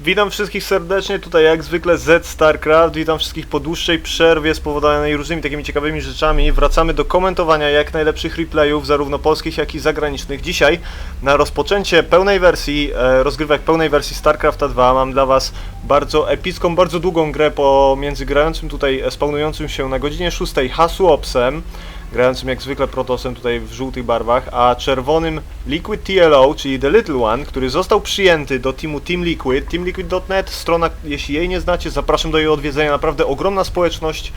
Witam wszystkich serdecznie, tutaj jak zwykle Z StarCraft, witam wszystkich po dłuższej przerwie spowodowanej różnymi takimi ciekawymi rzeczami. Wracamy do komentowania jak najlepszych replayów, zarówno polskich jak i zagranicznych. Dzisiaj na rozpoczęcie pełnej wersji, e, rozgrywek pełnej wersji StarCrafta 2 mam dla Was bardzo epicką, bardzo długą grę pomiędzy grającym tutaj, e, spawnującym się na godzinie 6 Hasuopsem, grającym jak zwykle Protosem tutaj w żółtych barwach, a czerwonym Liquid TLO, czyli The Little One, który został przyjęty do teamu Team Liquid, teamliquid.net, strona, jeśli jej nie znacie, zapraszam do jej odwiedzenia, naprawdę ogromna społeczność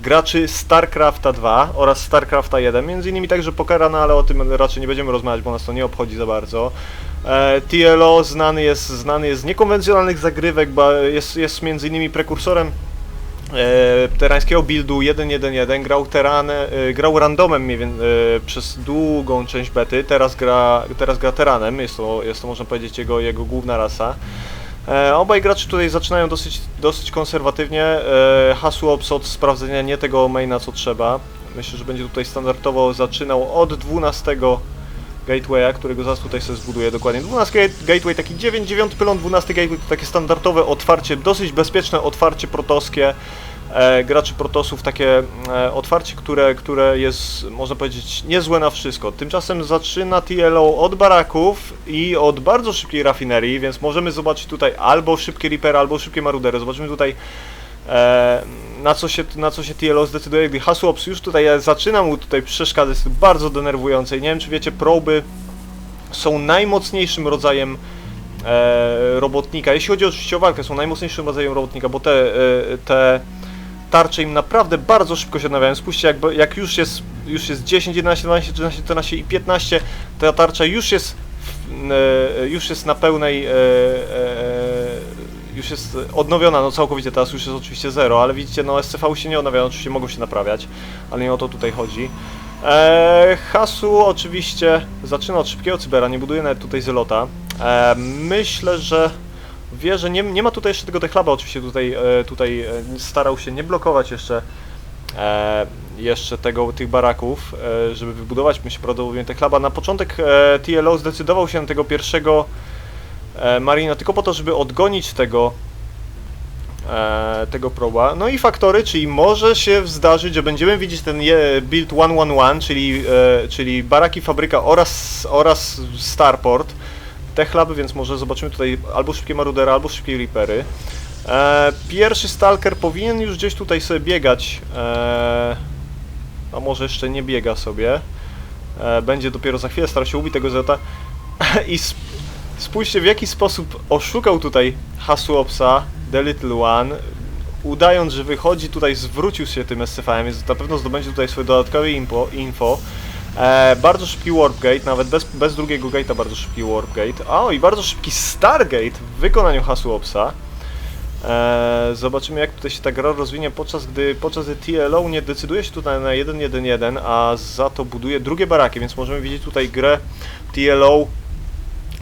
graczy StarCrafta 2 oraz StarCrafta 1, między innymi także Pokerana, ale o tym raczej nie będziemy rozmawiać, bo nas to nie obchodzi za bardzo. E, TLO znany jest, znany jest z niekonwencjonalnych zagrywek, bo jest, jest między innymi prekursorem terańskiego buildu 1.1.1, grał, teran, e, grał randomem mniej więcej, e, przez długą część bety, teraz gra, teraz gra teranem, jest to, jest to można powiedzieć jego, jego główna rasa. E, obaj gracze tutaj zaczynają dosyć, dosyć konserwatywnie, e, hasło ops od sprawdzenia nie tego maina co trzeba. Myślę, że będzie tutaj standardowo zaczynał od 12 gatewaya, którego zaraz tutaj sobie zbuduję dokładnie. 12 gate- gateway, taki 9, 9 pylon, 12 gateway to takie standardowe otwarcie, dosyć bezpieczne otwarcie protoskie. E, graczy protosów, takie e, otwarcie, które, które jest, można powiedzieć, niezłe na wszystko. Tymczasem zaczyna TLO od baraków i od bardzo szybkiej rafinerii, więc możemy zobaczyć tutaj albo szybkie Reaper, albo szybkie Marudery. Zobaczymy tutaj na co się, na co się TLO zdecyduje, gdy Hasłops już tutaj e, zaczyna mu tutaj przeszkadzać, jest bardzo denerwujące. I nie wiem, czy wiecie, proby są najmocniejszym rodzajem e, robotnika. Jeśli chodzi oczywiście o walkę, są najmocniejszym rodzajem robotnika, bo te, e, te tarcze im naprawdę bardzo szybko się odnawiają. Spójrzcie, jak, jak już, jest, już jest 10, 11, 12, 13, 14 i 15, ta tarcza już jest, e, już jest na pełnej, e, e, już jest odnowiona, no całkowicie, teraz już jest oczywiście zero, ale widzicie, no SCV się nie odnawiają, oczywiście mogą się naprawiać, ale nie o to tutaj chodzi. E, Hasu oczywiście zaczyna od szybkiego cybera, nie buduje nawet tutaj zelota. E, myślę, że wie, że nie, nie ma tutaj jeszcze tego techlaba, oczywiście tutaj, e, tutaj e, starał się nie blokować jeszcze e, jeszcze tego, tych baraków, e, żeby wybudować, myślę, prawdopodobnie techlaba. Na początek e, TLO zdecydował się na tego pierwszego e, Marina tylko po to, żeby odgonić tego e, tego proba. No i faktory, czyli może się zdarzyć, że będziemy widzieć ten build 111, czyli, e, czyli baraki fabryka oraz, oraz Starport. Techlab, więc może zobaczymy tutaj albo szybkie Marudera, albo szybkie Reapery. Pierwszy Stalker powinien już gdzieś tutaj sobie biegać. A może jeszcze nie biega sobie. Będzie dopiero za chwilę starał się ubić tego Zeta. I spójrzcie w jaki sposób oszukał tutaj Hasuopsa, The Little One, udając, że wychodzi tutaj, zwrócił się tym SCV-em, więc na pewno zdobędzie tutaj swoje dodatkowe info. E, bardzo szybki Warp Gate, nawet bez, bez drugiego gate'a bardzo szybki Warp Gate. O, i bardzo szybki Stargate w wykonaniu Hasuopsa. E, zobaczymy jak tutaj się ta gra rozwinie, podczas gdy, podczas gdy TLO nie decyduje się tutaj na 1-1-1, a za to buduje drugie baraki, więc możemy widzieć tutaj grę TLO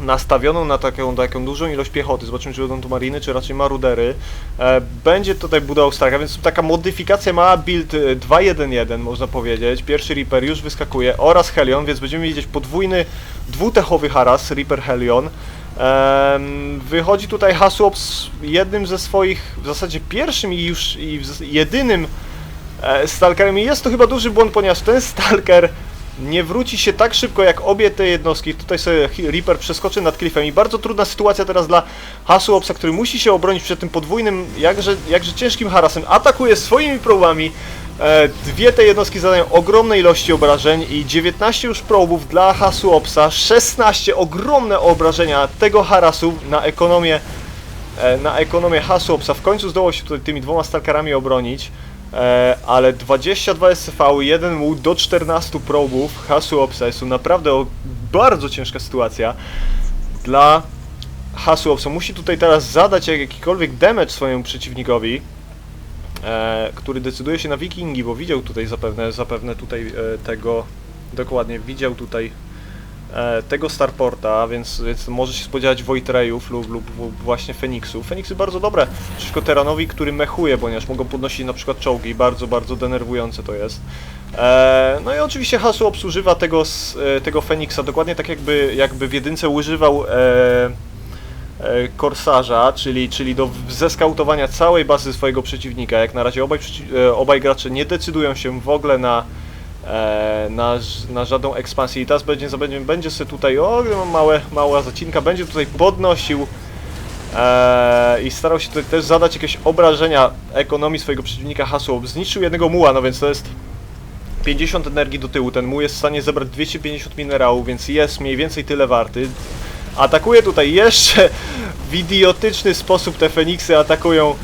nastawioną na taką, taką dużą ilość piechoty. Zobaczymy, czy będą to mariny, czy raczej marudery. E, będzie tutaj budował Starka, więc taka modyfikacja mała build e, 2-1-1, można powiedzieć. Pierwszy Reaper już wyskakuje oraz Helion, więc będziemy widzieć podwójny, dwutechowy haras, Reaper Helion. Wychodzi tutaj Hasuops jednym ze swoich, w zasadzie pierwszym i już i jedynym e, Stalkerem i jest to chyba duży błąd, ponieważ ten Stalker nie wróci się tak szybko jak obie te jednostki. Tutaj sobie Reaper przeskoczy nad klifem i bardzo trudna sytuacja teraz dla Hasuopsa, który musi się obronić przed tym podwójnym, jakże, jakże ciężkim harasem. Atakuje swoimi probami. E, Dwie te jednostki zadają ogromne ilości obrażeń i 19 już probów dla Hasuopsa, 16 ogromne obrażenia tego harasu na ekonomię e, na ekonomię Hasuopsa. W końcu zdołał się tutaj tymi dwoma stalkerami obronić, ale 22 SCV, 1 mu do 14 probów jest to naprawdę bardzo ciężka sytuacja dla Hasuopsa. Musi tutaj teraz zadać jak- jakikolwiek damage swojemu przeciwnikowi, e, który decyduje się na wikingi, bo widział tutaj zapewne, zapewne tutaj e, tego, dokładnie, widział tutaj e, tego Starporta, więc, więc może się spodziewać Voidrayów lub, lub w- właśnie Feniksów. Feniksy bardzo dobre przeciwko Teranowi, który mechuje, ponieważ mogą podnosić na przykład czołgi, bardzo, bardzo denerwujące to jest. E, no i oczywiście Hasu obsłużywa tego, e, tego Feniksa dokładnie tak jakby, jakby w jedynce używał e, e, korsarza, czyli, czyli do zeskautowania całej bazy swojego przeciwnika. Jak na razie obaj, e, obaj gracze nie decydują się w ogóle na, e, na, ż- na żadną ekspansję i teraz będzie, będzie, będzie sobie tutaj, o małe, mała zacinka, będzie tutaj podnosił Eee, i starał się tutaj też zadać jakieś obrażenia ekonomii swojego przeciwnika hasło. Zniszczył jednego muła, no więc to jest 50 energii do tyłu. Ten muł jest w stanie zebrać 250 minerałów, więc jest mniej więcej tyle warty. Atakuje tutaj jeszcze w idiotyczny sposób te Feniksy atakują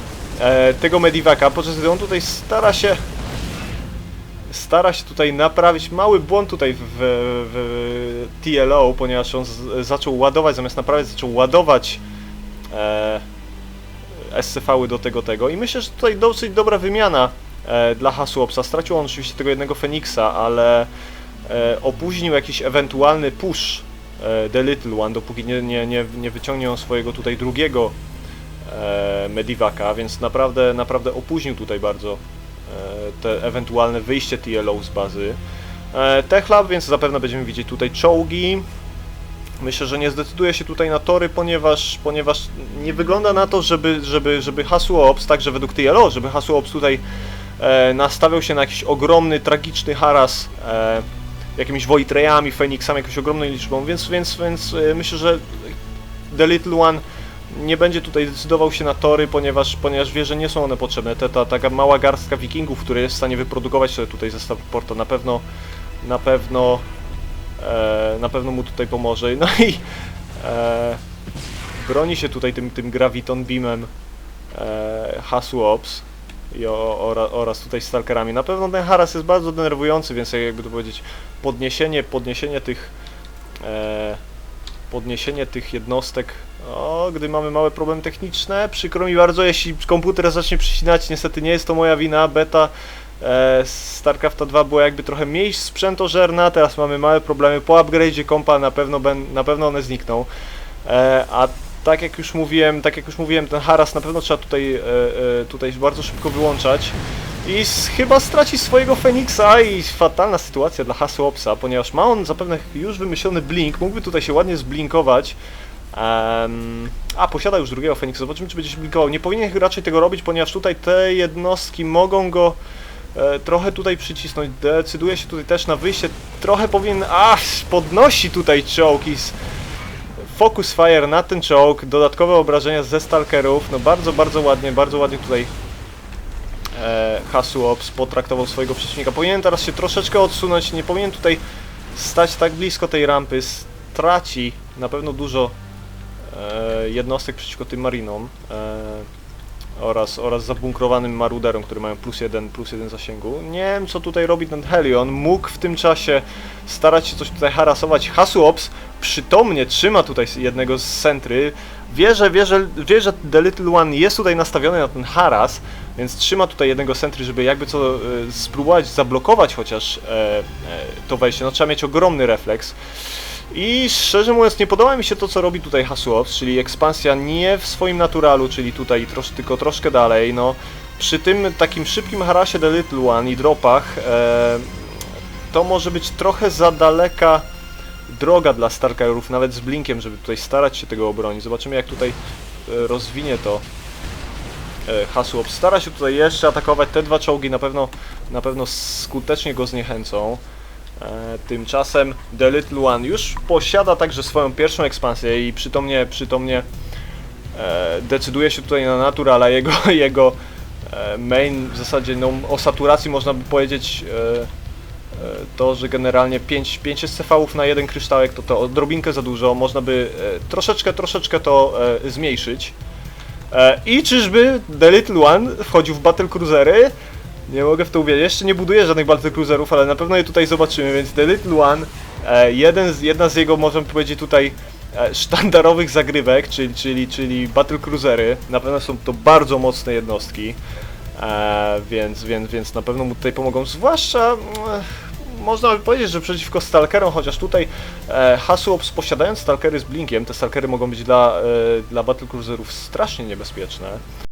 e, tego Medivaka, podczas gdy on tutaj stara się stara się tutaj naprawić mały błąd tutaj w, w, TLO, ponieważ on z, zaczął ładować, zamiast naprawiać, zaczął ładować e, SCV-y do tego tego i myślę, że tutaj dosyć dobra wymiana e, dla Hasłopsa. Stracił on oczywiście tego jednego Feniksa, ale e, opóźnił jakiś ewentualny push e, The Little One, dopóki nie, nie, nie, nie wyciągnie on swojego tutaj drugiego e, więc naprawdę, naprawdę opóźnił tutaj bardzo te ewentualne wyjście TLO z bazy. E, Techlab, więc zapewne będziemy widzieć tutaj czołgi. Myślę, że nie zdecyduje się tutaj na tory, ponieważ, ponieważ nie wygląda na to, żeby, żeby, żeby hasło Ops, także według TLO, żeby hasło Ops tutaj e, nastawiał się na jakiś ogromny, tragiczny haras e, jakimiś Voitreyami, Feniksami, jakąś ogromną liczbą, więc, więc, więc e, myślę, że The Little One nie będzie tutaj decydował się na tory, ponieważ, ponieważ wie, że nie są one potrzebne. Ta taka mała garstka wikingów, który jest w stanie wyprodukować sobie tutaj zestaw porta, na pewno na pewno e, na pewno mu tutaj pomoże. No i e, broni się tutaj tym, tym Graviton Beamem e, Hasłops i o, ora, oraz tutaj Stalkerami. Na pewno ten haras jest bardzo denerwujący, więc jakby to powiedzieć, podniesienie, podniesienie tych e, podniesienie tych jednostek, o, gdy mamy małe problemy techniczne, przykro mi bardzo, jeśli komputer zacznie przycinać, niestety nie jest to moja wina, beta e, StarCrafta 2 była jakby trochę mniej sprzętożerna, teraz mamy małe problemy, po upgrade'zie kompa na pewno, ben, na pewno one znikną, e, a tak jak już mówiłem, tak jak już mówiłem, ten haras na pewno trzeba tutaj, e, e, tutaj bardzo szybko wyłączać. I chyba straci swojego Feniksa i fatalna sytuacja dla Hasłopsa, ponieważ ma on zapewne już wymyślony blink, mógłby tutaj się ładnie zblinkować. Em, a, posiada już drugiego Feniksa, zobaczymy czy będzie się blinkował. Nie powinien raczej tego robić, ponieważ tutaj te jednostki mogą go e, trochę tutaj przycisnąć. Decyduje się tutaj też na wyjście, trochę powinien... A, podnosi tutaj czołg Focus Fire na ten czołg, dodatkowe obrażenia ze Stalkerów, no bardzo, bardzo ładnie, bardzo ładnie tutaj e, Hasuops potraktował swojego przeciwnika. Powinien teraz się troszeczkę odsunąć, nie powinien tutaj stać tak blisko tej rampy, straci na pewno dużo e, jednostek przeciwko tym marinom e, oraz, oraz zabunkrowanym maruderom, które mają plus jeden, plus jeden zasięgu. Nie wiem co tutaj robi ten Helion, mógł w tym czasie starać się coś tutaj harasować. Hasuops przytomnie trzyma tutaj jednego z sentry, wie, że, wie, że, wie, że The Little One jest tutaj nastawiony na ten haras, więc trzyma tutaj jednego sentry, żeby jakby co e, spróbować zablokować chociaż e, e, to wejście. No trzeba mieć ogromny refleks. I szczerze mówiąc nie podoba mi się to co robi tutaj Hasuops, czyli ekspansja nie w swoim naturalu, czyli tutaj trosz, tylko troszkę dalej, no przy tym takim szybkim harasie The Little One i dropach e, to może być trochę za daleka droga dla Starkerów, nawet z Blinkiem, żeby tutaj starać się tego obronić. Zobaczymy jak tutaj e, rozwinie to e, Hasuop. Stara się tutaj jeszcze atakować te dwa czołgi, na pewno, na pewno skutecznie go zniechęcą. E, Tymczasem The Little One już posiada także swoją pierwszą ekspansję i przytomnie, przytomnie decyduje się tutaj na naturala. Jego, jego main w zasadzie no, o saturacji można by powiedzieć to, że generalnie 5, 5 SCV-ów na jeden kryształek to, to odrobinkę za dużo, można by e, troszeczkę, troszeczkę to e, zmniejszyć. E, I czyżby The Little One wchodził w Battle Cruisery? Nie mogę w to uwierzyć. Jeszcze nie buduję żadnych Battle Cruiserów, ale na pewno je tutaj zobaczymy, więc The Little One, e, jeden z, jedna z jego, możemy powiedzieć tutaj, e, sztandarowych zagrywek, czyli, czyli, czyli Battle Cruisery. Na pewno są to bardzo mocne jednostki, e, więc, więc, więc na pewno mu tutaj pomogą, zwłaszcza... można by powiedzieć, że przeciwko Stalkerom, chociaż tutaj e, Hasuops posiadając Stalkery z Blinkiem, te Stalkery mogą być dla, e, dla Battle Cruiserów strasznie niebezpieczne.